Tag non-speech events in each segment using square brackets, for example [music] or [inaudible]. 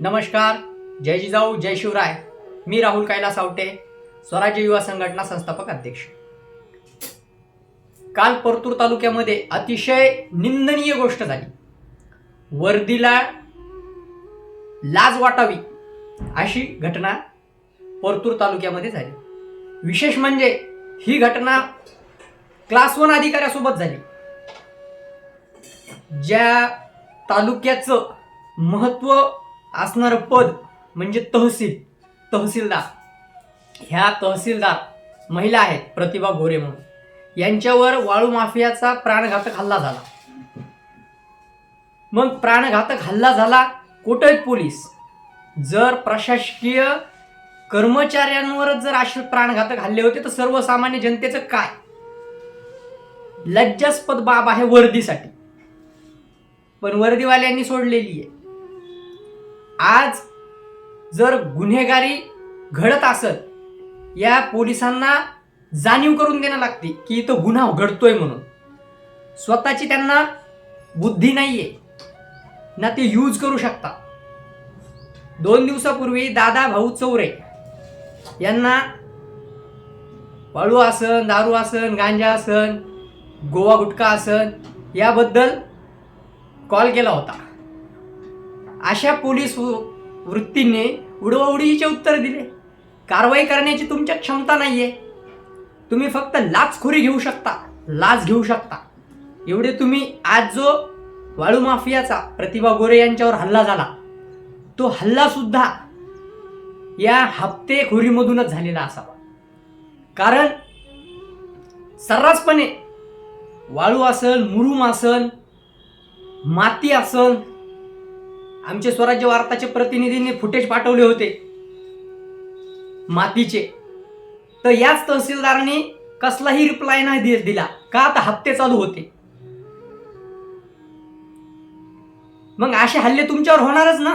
नमस्कार जय जिजाऊ जय शिवराय. मी राहुल कैलास आवटे स्वराज्य युवा संघटना संस्थापक अध्यक्ष. काल परतूर तालुक्यामध्ये अतिशय निंदनीय गोष्ट झाली. वर्दीला लाज वाटावी अशी घटना परतूर तालुक्यामध्ये झाली. विशेष म्हणजे ही घटना क्लास वन अधिकाऱ्यासोबत झाली. ज्या तालुक्याचं महत्त्व असणारं पद म्हणजे तहसील तहसीलदार. ह्या तहसीलदार महिला आहेत प्रतिभा गोरे म्हणून. यांच्यावर वाळू माफियाचा प्राणघातक हल्ला झाला. मग प्राणघातक हल्ला झाला कोटक पोलीस. जर प्रशासकीय कर्मचाऱ्यांवरच जर असे प्राणघातक हल्ले होते तर सर्वसामान्य जनतेचं काय? लज्जास्पद बाब आहे वर्दीसाठी. पण वर्दीवाल्यांनी सोडलेली आहे. आज जर गुन्हेगारी घडत असत या पोलिसांना जाणीव करून देणं लागते की इथं गुन्हा घडतोय म्हणून. स्वतःची त्यांना बुद्धी नाही आहे ना ते यूज करू शकता दोन दिवसापूर्वी दादा भाऊ चौरे यांना वाळू आसन दारू आसन गांजा आसन गोवा गुटखा आसन याबद्दल कॉल केला होता. अशा पोलीस वृत्तीने उडवाउडीचे उत्तर दिले. कारवाई करण्याची तुमच्या क्षमता नाही आहे तुम्ही फक्त लाचखोरी घेऊ शकता लाच घेऊ शकता. एवढे तुम्ही आज जो वाळू माफियाचा प्रतिभा गोरे यांच्यावर हल्ला झाला तो हल्ला सुद्धा या हप्तेखोरीमधूनच झालेला असावा. कारण सर्रासपणे वाळू असल मुरुम असल माती असल आमचे स्वराज्य वार्ताचे प्रतिनिधींनी फुटेज पाठवले होते. मातीचे. तर याच तहसीलदारांनी कसलाही रिप्लाय नाही दिला. का आता हप्ते चालू होते? मग असे हल्ले तुमच्यावर होणारच ना?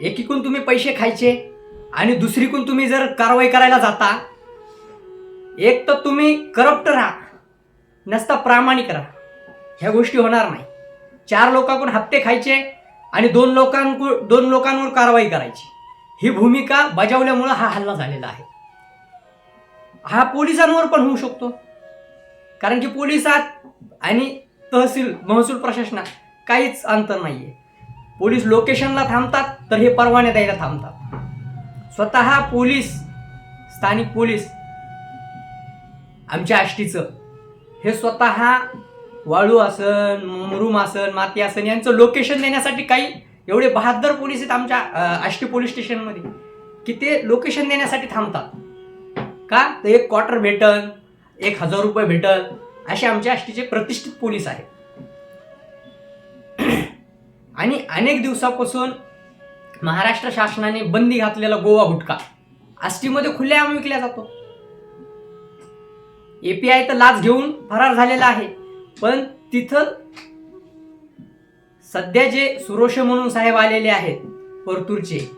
एकीकडून तुम्ही पैसे खायचे आणि दुसरीकडून तुम्ही जर कारवाई करायला जाता एक तर तुम्ही करप्ट राहा नसता प्रामाणिक राहा. ह्या गोष्टी होणार नाही. चार लोकांकडून हप्ते खायचे आणि दोन लोकांकू दोन लोकांवर कारवाई करायची. ही भूमिका बजावल्यामुळं हा हल्ला झालेला आहे. हा पोलिसांवर पण होऊ शकतो. कारण की पोलिसात आणि तहसील महसूल प्रशासनात काहीच अंतर नाही आहे पोलीस लोकेशनला थांबतात तर हे परवाने द्यायला थांबतात. स्वतः पोलीस स्थानिक पोलीस आमच्या आष्टीचं हे स्वतः वाळू आसन मुरुम आसन माती आसन यांचं लोकेशन देण्यासाठी काही एवढे बहादर पोलीस आहेत आमच्या आष्टी पोलीस स्टेशनमध्ये की ते लोकेशन देण्यासाठी थांबतात. का? तर एक क्वार्टर भेटल एक हजार रुपये भेटल असे आमच्या आष्टीचे प्रतिष्ठित पोलीस आहेत. [clears throat] आणि अनेक दिवसापासून महाराष्ट्र शासनाने बंदी घातलेला गोवा गुटखा. आष्टीमध्ये खुल्या विकला जातो. एपीआय तर लाच घेऊन फरार झालेला आहे. पण तिथं सध्या जे सुरोष म्हणून साहेब आलेले आहेत परतूरचे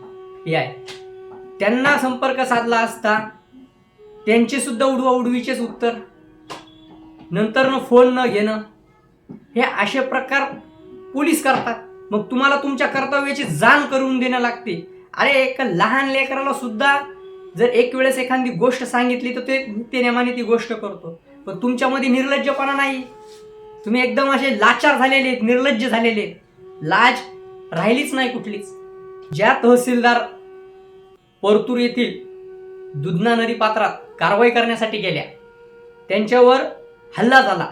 याय त्यांना संपर्क साधला असता त्यांचे सुद्धा उडवा उडवीचेच उत्तर. नंतर न फोन न घेणं. हे असे प्रकार पोलीस करतात. मग तुम्हाला तुमच्या कर्तव्याची जाण करून देणं लागते. अरे एक लहान लेकराला सुद्धा जर एक वेळेस एखादी गोष्ट सांगितली तर ते ते नेमाने ती गोष्ट करतो. पण तुमच्यामध्ये निर्लज्जपणा नाही. तुम्ही एकदम असे लाचार झालेले आहेत निर्लज्ज झालेले लाज राहिलीच नाही कुठलीच. ज्या तहसीलदार परतूर येथील दुधना नदी पात्रात कारवाई करण्यासाठी गेल्या त्यांच्यावर हल्ला झाला.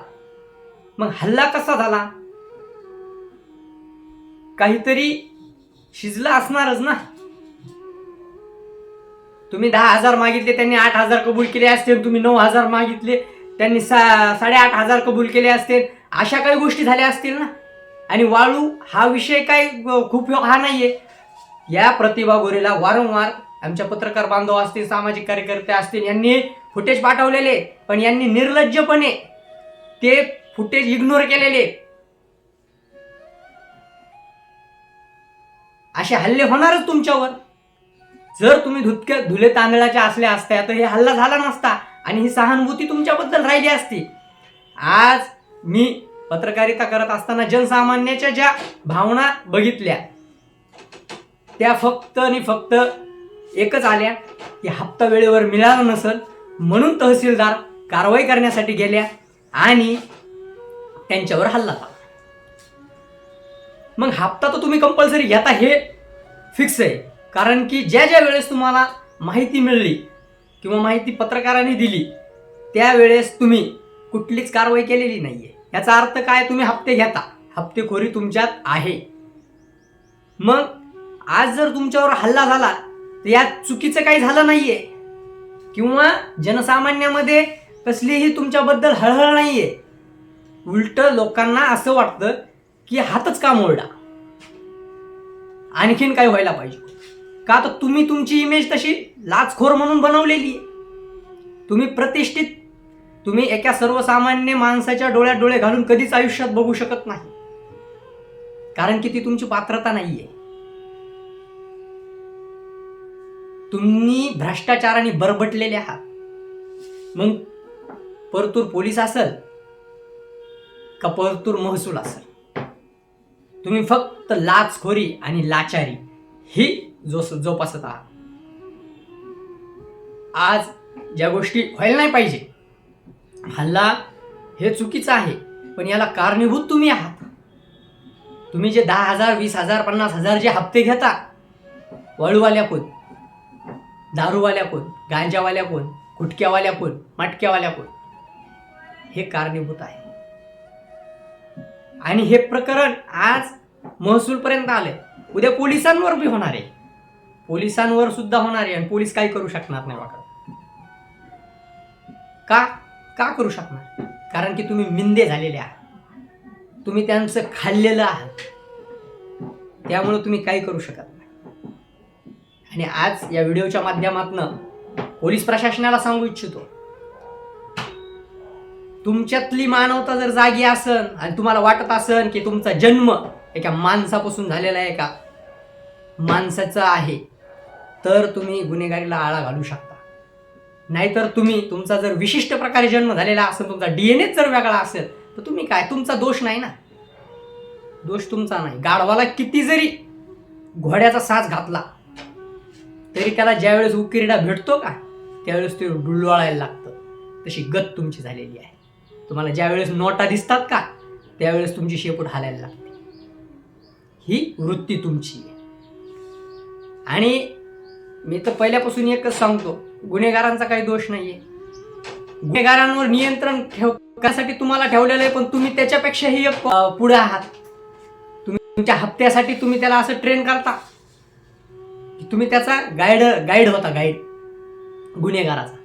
मग हल्ला कसा झाला? काहीतरी शिजला असणारच ना? तुम्ही दहा हजार मागितले त्यांनी आठ हजार कबूल केले असतील तुम्ही नऊ हजार मागितले त्यांनी सा साडेआठ हजार कबूल केले असतील अशा काही गोष्टी झाल्या असतील ना? आणि वाळू हा विषय काय खूप हा नाहीये. या प्रतिभा गोरेला वारंवार आमच्या पत्रकार बांधव असतील सामाजिक कार्यकर्ते असतील यांनी फुटेज पाठवलेले पण यांनी निर्लज्जपणे ते फुटेज इग्नोर केलेले. असे हल्ले होणारच तुमच्यावर. जर तुम्ही धुतक्या धुले तांदळाच्या असल्या असत्या तर हे हल्ला झाला नसता आणि ही सहानुभूती तुमच्याबद्दल राहिली असती. आज मी पत्रकारिता करत असताना जनसामान्याच्या ज्या भावना बघितल्या त्या फक्त आणि फक्त एकच आल्या की हप्ता वेळेवर मिळाला नसल म्हणून तहसीलदार कारवाई करण्यासाठी गेल्या आणि त्यांच्यावर हल्ला झाला मग हप्ता तर तुम्ही कंपल्सरी घेता हे फिक्स आहे. कारण की ज्या ज्या वेळेस तुम्हाला माहिती मिळली किंवा माहिती पत्रकारांनी दिली त्यावेळेस तुम्ही कुठलीच कारवाई केलेली नाहीये. याचा अर्थ काय? तुम्ही हप्ते घेता. हप्तेखोरी तुमच्यात आहे. मग आज जर तुमच्यावर हल्ला झाला तर यात चुकीचं काही झालं नाहीये. किंवा जनसामान्यामध्ये कसलीही तुमच्याबद्दल हळहळ नाहीये. उलट लोकांना असं वाटतं की हातच का मोडला? आणखीन काय व्हायला पाहिजे. का तर तुम्ही तुमची इमेज तशी लाचखोर म्हणून बनवलेली आहे. तुम्ही प्रतिष्ठित तुम्ही एका सर्वसामान्य माणसाच्या डोळ्यात डोळे घालून कधीच आयुष्यात बघू शकत नाही. कारण की ती तुमची पात्रता नाहीये. तुम्ही भ्रष्टाचाराने बरबटलेले आहात. मग परतूर पोलीस असल का परतूर महसूल असेल? तुम्ही फक्त लाचखोरी आणि लाचारी ही जो जोपासत आहात. आज ज्या गोष्टी व्हायला नाही पाहिजे हल्ला हे चुकीचं आहे पण याला कारणीभूत तुम्ही आहात. तुम्ही जे दहा हजार वीस हजार पन्नास हजार जे हप्ते घेता वळूवाल्या कोण? दारूवाल्या कोण? गांजावाल्या कोण? गुटक्यावाल्या कोण? मटक्यावाल्या कोण? हे कारणीभूत आहे. आणि हे प्रकरण आज महसूलपर्यंत आलंय. उद्या पोलिसांवर बी होणार आहे. पोलिसांवर सुद्धा होणार आहे आणि पोलीस काही करू शकणार नाही वाटत का? का करू शकणार? कारण की तुम्ही मिंदे झालेले आहात. तुम्ही त्यांचं खाल्लेलं आहात. त्यामुळे तुम्ही काही करू शकत नाही. आणि आज या व्हिडिओच्या माध्यमातून पोलीस प्रशासनाला सांगू इच्छितो तुमच्यातली मानवता जर जागी असन आणि तुम्हाला वाटत असन की तुमचा जन्म एका माणसापासून झालेला आहे का? माणसाचा आहे. तर तुम्ही गुन्हेगारीला आळा घालू शकता. नाहीतर तुम्ही तुमचा जर विशिष्ट प्रकारे जन्म झालेला असेल तुमचा डीएनएच जर वेगळा असेल तर तुम्ही काय? तुमचा दोष नाही ना? दोष तुमचा नाही. गाढवाला किती जरी घोड्याचा साज घातला तरी त्याला ज्यावेळेस उकिरडा भेटतो का त्यावेळेस ते डुलवाळायला लागतं. तशी गत तुमची झालेली आहे. तुम्हाला ज्यावेळेस नोटा दिसतात का त्यावेळेस तुमची शेपूट हालायला लागते. ही वृत्ती तुमची आहे. आणि मी तर पहिल्यापासून एकच सांगतो गुन्हेगारांचा काही दोष नाहीये. गुन्हेगारांवर नियंत्रण ठेवण्यासाठी तुम्हाला ठेवलेलं आहे पण तुम्ही त्याच्यापेक्षाही एक पुढे आहात. तुम्ही तुमच्या हप्त्यासाठी तुम्ही त्याला असं ट्रेन करता. तुम्ही त्याचा गाईड गाईड होता गाईड गुन्हेगाराचा.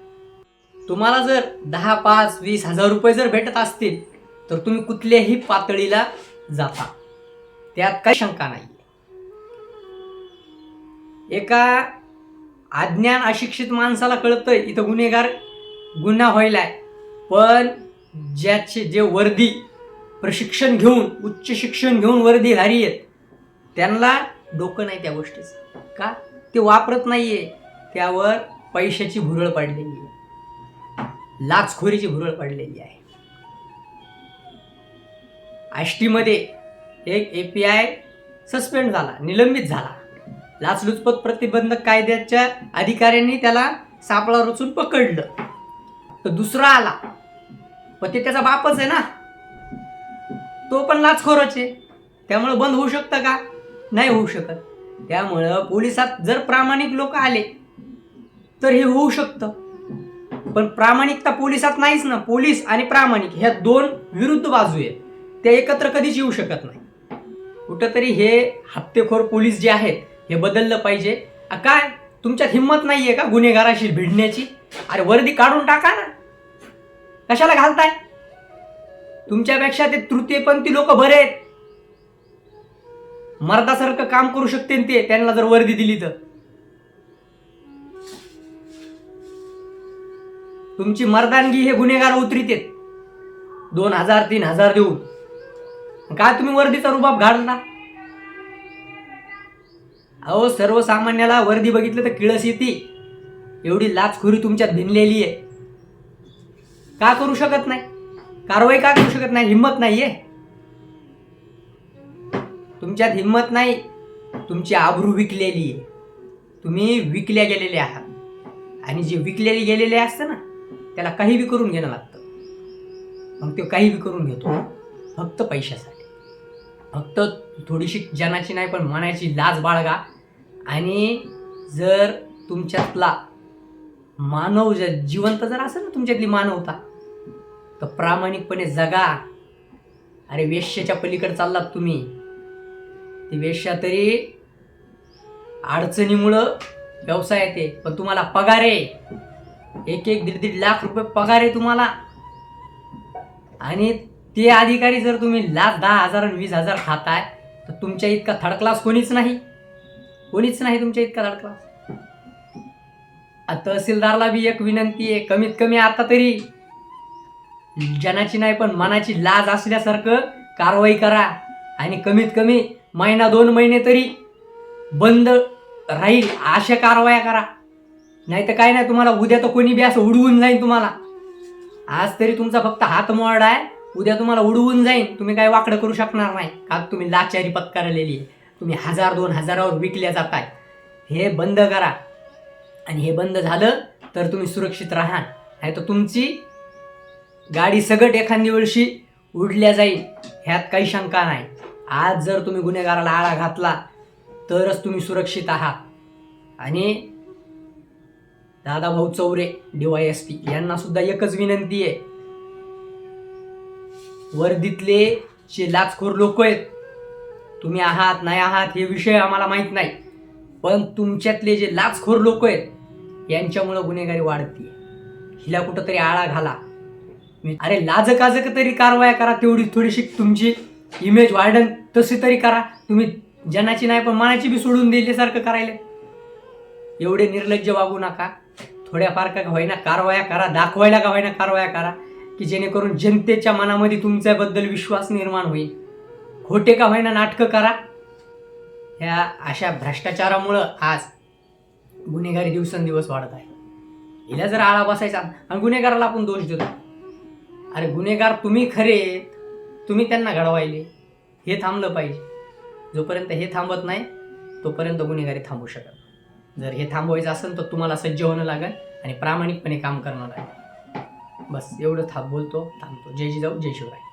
तुम्हाला जर दहा पाच वीस हजार रुपये जर भेटत असतील तर तुम्ही कुठल्याही पातळीला जाता. त्यात काही शंका नाही एका अज्ञान अशिक्षित माणसाला कळतंय इथं गुन्हेगार गुन्हा व्हायलाय. पण ज्याचे जे वर्दी प्रशिक्षण घेऊन उच्च शिक्षण घेऊन वर्दीधारी आहेत त्यांना डोकं नाही त्या गोष्टीचं. का? ते वापरत नाहीये. त्यावर पैशाची भुरळ पडलेली आहे. लाचखोरीची भुरळ पडलेली आहे. आष्टीमध्ये एक ए पी आय सस्पेंड झाला निलंबित झाला. लाचलुचपत प्रतिबंधक कायद्याच्या अधिकाऱ्यांनी त्याला सापळा रचून पकडलं. तर दुसरा आला. पण ते त्याचा बापच आहे ना. तो पण लाचखोरच आहे. त्यामुळं बंद होऊ शकतं का? नाही होऊ शकत. त्यामुळं पोलिसात जर प्रामाणिक लोक आले तर हे होऊ शकतं. पण प्रामाणिकता पोलिसात नाहीच ना. पोलीस आणि प्रामाणिक ह्या दोन विरुद्ध बाजू आहेत. त्या एकत्र कधीच येऊ शकत नाही. कुठंतरी हे हप्तेखोर पोलीस जे आहेत हे बदललं पाहिजे. काय? तुमच्यात हिंमत नाहीये का गुन्हेगाराशी भिडण्याची? अरे वर्दी काढून टाका ना. कशाला घालताय? तुमच्यापेक्षा ते तृतीयपंथी लोक बरे आहेत. मर्दासारखं काम करू शकते ते त्यांना जर वर्दी दिली तर. तुमची मर्दानगी हे गुन्हेगार उतरीत दोन हजार तीन हजार देऊन. काय तुम्ही वर्दीचा रुबाब घालता अहो सर्वसामान्याला वर्दी बघितलं तर किळस येते. एवढी लाचखोरी तुमच्यात भिनलेली आहे. का करू शकत नाही? कारवाई का करू शकत नाही? हिंमत नाहीये तुमच्यात हिंमत नाही. तुमची आबरू विकलेली आहे. तुम्ही विकल्या गेलेले आहात. आणि जे विकलेले गेलेले असतं ना त्याला काही बी करून घेणं लागतं. मग ते काही बी करून घेतो. फक्त पैशासाठी. फक्त थोडीशी जनाची नाही पण मनाची लाज बाळगा. आणि जर तुमच्यातला मानव जर जिवंत जर असेल ना तुमच्यातली मानवता तर प्रामाणिकपणे जगा. अरे वेश्याच्या पलीकडे चाललात तुम्ही. ती वेश्या तरी अडचणीमुळं व्यवसाय येते पण तुम्हाला पगार आहे. एक एक दीड दीड लाख रुपये पगार आहे तुम्हाला. आणि ते अधिकारी जर तुम्ही लाख दहा हजार आणि वीस हजार खाताय तर तुमच्या इतका थर्ड क्लास कोणीच नाही. कोणीच नाही तुमच्या इतका थर्ड तहसीलदारला बी एक विनंती आहे कमीत कमी आता तरी जनाची नाही पण मनाची लाज असल्यासारखं कारवाई करा. आणि कमीत कमी महिना दोन महिने तरी बंद राहील अशा कारवाया करा. नाही तर काय नाही तुम्हाला उद्या तर कोणी बी असं उडवून जाईन तुम्हाला. आज तरी तुमचा फक्त हात मोडा आहे उद्या तुम्हाला उडवून जाईन. तुम्ही काय वाकडं करू शकणार नाही. का तुम्ही लाचारी पत्कारलेली आहे? तुम्ही हजार दोन हजारावर विकल्या जाताय. हे बंद करा. आणि हे बंद झालं तर तुम्ही सुरक्षित राहा नाही तर तुमची गाडी सगट एखादी वर्षी उडल्या जाईल. ह्यात काही शंका नाही. आज जर तुम्ही गुन्हेगाराला आळा घातला तरच तुम्ही सुरक्षित आहात. आणि Dadabhau Chaure D Y S P यांना सुद्धा एकच विनंती आहे. वर्दीतले जे लाचखोर लोक आहेत तुम्ही आहात नाही आहात हे विषय आम्हाला माहीत नाही. पण तुमच्यातले जे लाचखोर लोक आहेत यांच्यामुळं गुन्हेगारी वाढते हिला कुठंतरी आळा घाला. मी- अरे लाज काजक तरी कारवाया करा तेवढी थोडीशी तुमची इमेज वाढन तशी तरी करा. तुम्ही जनाची नाही पण मनाची बी सोडून दिल्यासारखं करायला. एवढे निर्लज्ज वागू नका. थोड्याफार का होईना कारवाया करा दाखवायला का होईना कारवाया करा की जेणेकरून जनतेच्या मनामध्ये तुमच्याबद्दल विश्वास निर्माण होईल. खोटे का होईना नाटकं करा. ह्या अशा भ्रष्टाचारामुळं आज गुन्हेगारी दिवसेंदिवस वाढत आहे. हिला जर आळा बसायचा आणि गुन्हेगाराला आपण दोष देतो. अरे गुन्हेगार तुम्ही खरे तुम्ही त्यांना घडवायले. हे थांबलं पाहिजे. जोपर्यंत हे थांबत नाही तोपर्यंत गुन्हेगारी थांबू शकत जर हे थांबवायचं असेल तर तुम्हाला सज्ज होणं लागेल आणि प्रामाणिकपणे काम करणं लागेल. बस एवढं थांब बोलतो थांबतो. जय जिजाऊ जय शिवराय.